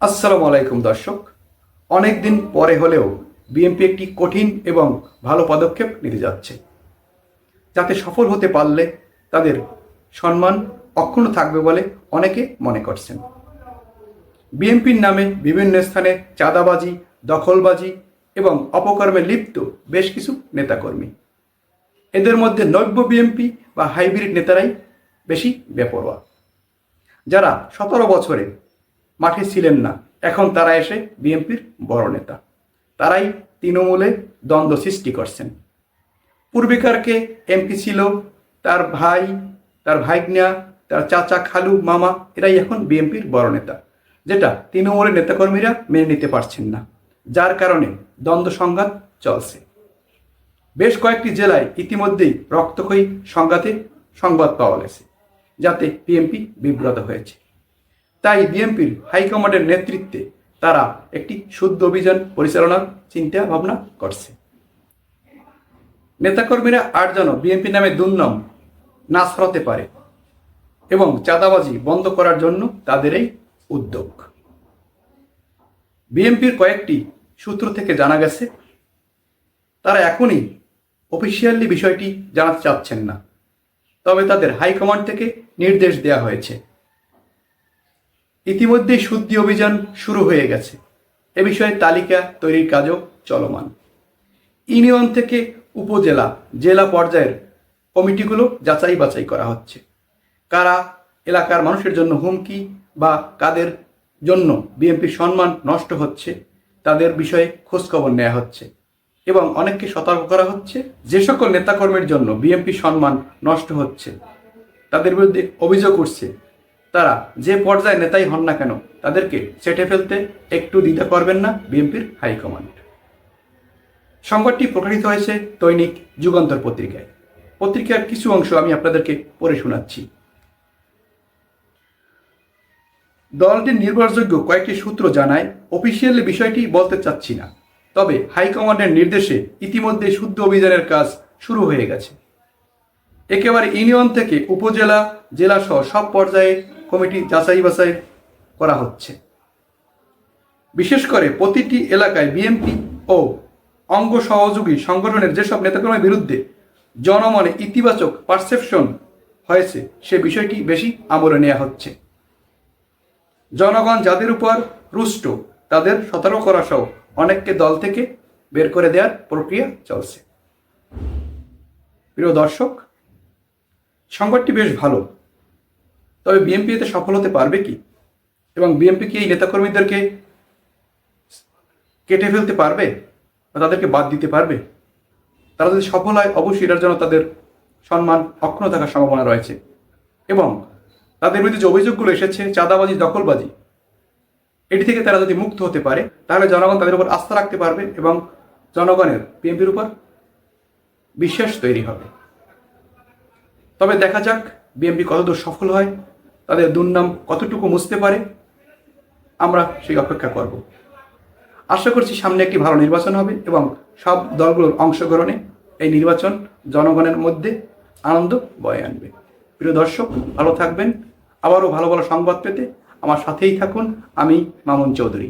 আসসালামু আলাইকুম দর্শক। অনেক দিন পরে হলেও বিএনপি একটি কঠিন এবং ভালো পদক্ষেপ নিতে যাচ্ছে। যাতে সফল হতে পারলে তাদের সম্মান অক্ষুণ্ণ থাকবে বলে অনেকে মনে করছেন। বিএনপির নামে বিভিন্ন স্থানে চাঁদাবাজি, দখলবাজি এবং অপকর্মে লিপ্ত বেশ কিছু নেতাকর্মী। এদের মধ্যে নব্য বিএনপি বা হাইব্রিড নেতারাই বেশি বেপরোয়া। যারা সতেরো বছরে মাঠে ছিলেন না। এখন তারা এসে বিএনপির বড় নেতা। তারাই তৃণমূলে দ্বন্দ্ব সৃষ্টি করছেন। পূর্বেকারকে এমপি ছিল, তার ভাই, তার ভাইগনা, তার চাচা খালু, মামা, এরাই এখন বিএনপির বড় নেতা। যেটা তৃণমূলের নেতাকর্মীরা মেনে নিতে পারছেন না। যার কারণে দ্বন্দ্ব সংঘাত চলছে। বেশ কয়েকটি জেলায় ইতিমধ্যেই রক্তক্ষয়ী সংঘাতে সংবাদ পাওয়া গেছে, যাতে বিএনপি বিব্রত হয়েছে। তাই বিএনপির হাইকমান্ডের নেতৃত্বে তারা একটি শুদ্ধ অভিযান পরিচালনার চিন্তা ভাবনা করছে। নেতাকর্মীরা আর যেন বিএনপি নামে দুর্নাম না ছড়াতে পারে এবং চাঁদাবাজি বন্ধ করার জন্য তাদের এই উদ্যোগ। বিএনপির কয়েকটি সূত্র থেকে জানা গেছে, তারা এখনই অফিসিয়ালি বিষয়টি জানাতে চাচ্ছেন না, তবে তাদের হাইকমান্ড থেকে নির্দেশ দেওয়া হয়েছে। ইতিমধ্যেই শুদ্ধি অভিযান শুরু হয়ে গেছে। এ বিষয়ে তালিকা তৈরির কাজও চলমান। ইউনিয়ন থেকে উপজেলা, জেলা পর্যায়ের কমিটিগুলো যাচাই বাছাই করা হচ্ছে। কারা এলাকার মানুষের জন্য হুমকি বা কাদের জন্য বিএনপির সম্মান নষ্ট হচ্ছে, তাদের বিষয়ে খোঁজখবর নেওয়া হচ্ছে এবং অনেককে সতর্ক করা হচ্ছে, যে সকল নেতাকর্মীর জন্য বিএনপি সম্মান নষ্ট হচ্ছে, তাদের বিরুদ্ধে অভিযোগ উঠছে। তারা যে পর্যায়ে নেতাই হন না কেন, তাদেরকে সেটে ফেলতে একটু দ্বিধা করবেন না বিএনপির হাইকমান্ড। সংবাদটি প্রকাশিত হয়েছে দৈনিক যুগান্তর পত্রিকায়। পত্রিকার কিছু অংশ আমি আপনাদেরকে পড়ে শোনাচ্ছি। দলটির নির্ভরযোগ্য কয়েকটি সূত্র জানায়, অফিসিয়ালি বিষয়টি বলতে চাচ্ছি না, তবে হাইকমান্ডের নির্দেশে ইতিমধ্যে শুদ্ধ অভিযানের কাজ শুরু হয়ে গেছে। একেবারে ইউনিয়ন থেকে উপজেলা জেলা সহ সব পর্যায়ে কমিটি যাচাই বাছাই করা হচ্ছে। বিশেষ করে প্রতিটি এলাকায় বিএনপি ও অঙ্গ সহযোগী সংগঠনের যেসব নেতাকর্মীর বিরুদ্ধে জনমনে ইতিবাচক পারসেপশন হয়েছে, সে বিষয়টি বেশি আমলে নেওয়া হচ্ছে। জনগণ যাদের উপর রুষ্ট, তাদের সতর্ক করা সহ অনেককে দল থেকে বের করে দেওয়ার প্রক্রিয়া চলছে। প্রিয় দর্শক, সংবাদটি বেশ ভালো। তবে বিএনপি এতে সফল হতে পারবে কি? এবং বিএনপি কি এই নেতাকর্মীদেরকে কেটে ফেলতে পারবে? বা তাদেরকে বাদ দিতে পারবে? তারা যদি সফল হয়, অবশ্যই এটার জন্য তাদের সম্মান, অক্ষুণ্ণ থাকার সম্ভাবনা রয়েছে। এবং তাদের বিরুদ্ধে যে অভিযোগগুলো এসেছে, চাঁদাবাজি, দখলবাজি, এটি থেকে তারা যদি মুক্ত হতে পারে, তাহলে জনগণ তাদের উপর আস্থা রাখতে পারবে এবং জনগণের বিএনপির উপর বিশ্বাস তৈরি হবে। তবে দেখা যাক বিএনপি কতদূর সফল হয়। তাদের দুর্নাম কতটুকু মুছতে পারে, আমরা সেই অপেক্ষা করব। আশা করছি সামনে একটি ভালো নির্বাচন হবে এবং সব দলগুলোর অংশগ্রহণে এই নির্বাচন জনগণের মধ্যে আনন্দ বয়ে আনবে। প্রিয় দর্শক, ভালো থাকবেন। আবারও ভালো ভালো সংবাদ পেতে আমার সাথেই থাকুন। আমি মামুন চৌধুরী।